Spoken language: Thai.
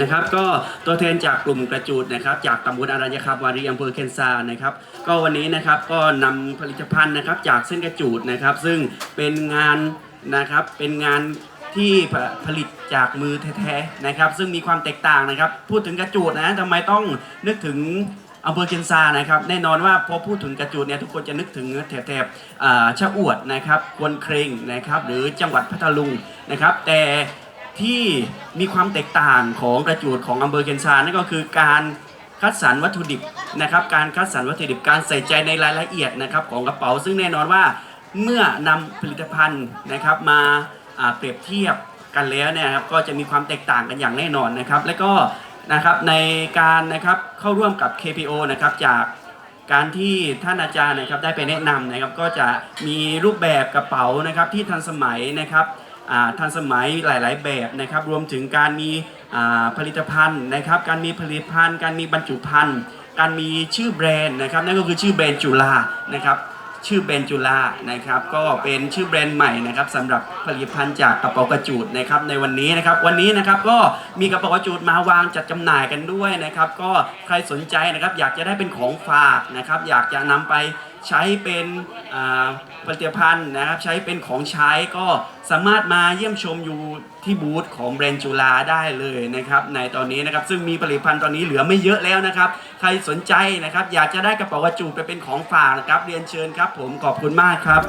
นะครับ ก็ตัวแทนจากกลุ่มกระจูดนะครับ จากตำบลอารัญญครับวารีอำเภอเคนซานะครับ ก็วันนี้นะครับก็นำผลิตภัณฑ์นะครับจากเส้นกระจูดนะครับ ซึ่งเป็นงานนะครับเป็นงานที่ผผลิตจากมือแท้ๆนะครับ ซึ่งมีความแตกต่างนะครับ พูดถึงกระจูดนะทำไมต้องนึกถึงอำเภอเคนซานะครับแน่นอนว่าพอพูดถึงกระจูดเนี่ยทุกคนจะนึกถึงแถบๆอ่าชะอวดนะครับควนเครงนะครับ หรือจังหวัดพัทลุงนะครับ แต่ ที่มีความแตกต่างของกระจูดของอำเภอเคนซานั่นก็คือการคัดสรรวัตถุดิบนะครับการคัดสรรวัตถุดิบการใส่ใจในรายละเอียดนะครับของกระเป๋า ซึ่งแน่นอนว่าเมื่อนำผลิตภัณฑ์นะครับมาเปรียบเทียบกันแล้วเนี่ยครับก็จะมีความแตกต่างกันอย่างแน่นอนนะครับ และก็นะครับในการนะครับเข้าร่วมกับ KPO นะครับจากการที่ท่านอาจารย์นะครับได้ไปแนะนำนะครับก็จะมีรูปแบบกระเป๋านะครับที่ทันสมัยนะครับ ทันสมัยหลาย ๆ แบบนะครับรวมถึงการมีผลิตภัณฑ์นะครับ การมีผลิตภัณฑ์ การมีบรรจุภัณฑ์ การมีชื่อแบรนด์นะครับนั่นก็คือชื่อแบรนด์จุฬานะครับชื่อแบรนด์จุฬานะครับก็เป็นชื่อแบรนด์ใหม่นะครับสำหรับผลิตภัณฑ์จากกระเป๋ากระจูดนะครับในวันนี้นะครับวันนี้นะครับก็มีกระเป๋ากระจูดมาวางจัดจำหน่ายกันด้วยนะครับก็ใครสนใจนะครับอยากจะได้เป็นของฝากนะครับอยากจะนำไป ใช้เป็นอ่าผลิตภัณฑ์นะครับใช้เป็นของใช้ก็สามารถมาเยี่ยมชมอยู่ที่บูธของแบรนด์จุฬาได้เลยนะครับในตอนนี้นะครับซึ่งมีผลิตภัณฑ์ตอนนี้เหลือไม่เยอะแล้วนะครับ ใครสนใจนะครับอยากจะได้กระเป๋ากระจูไปเป็นของฝากนะครับเรียนเชิญครับ ผมขอบคุณมากครับ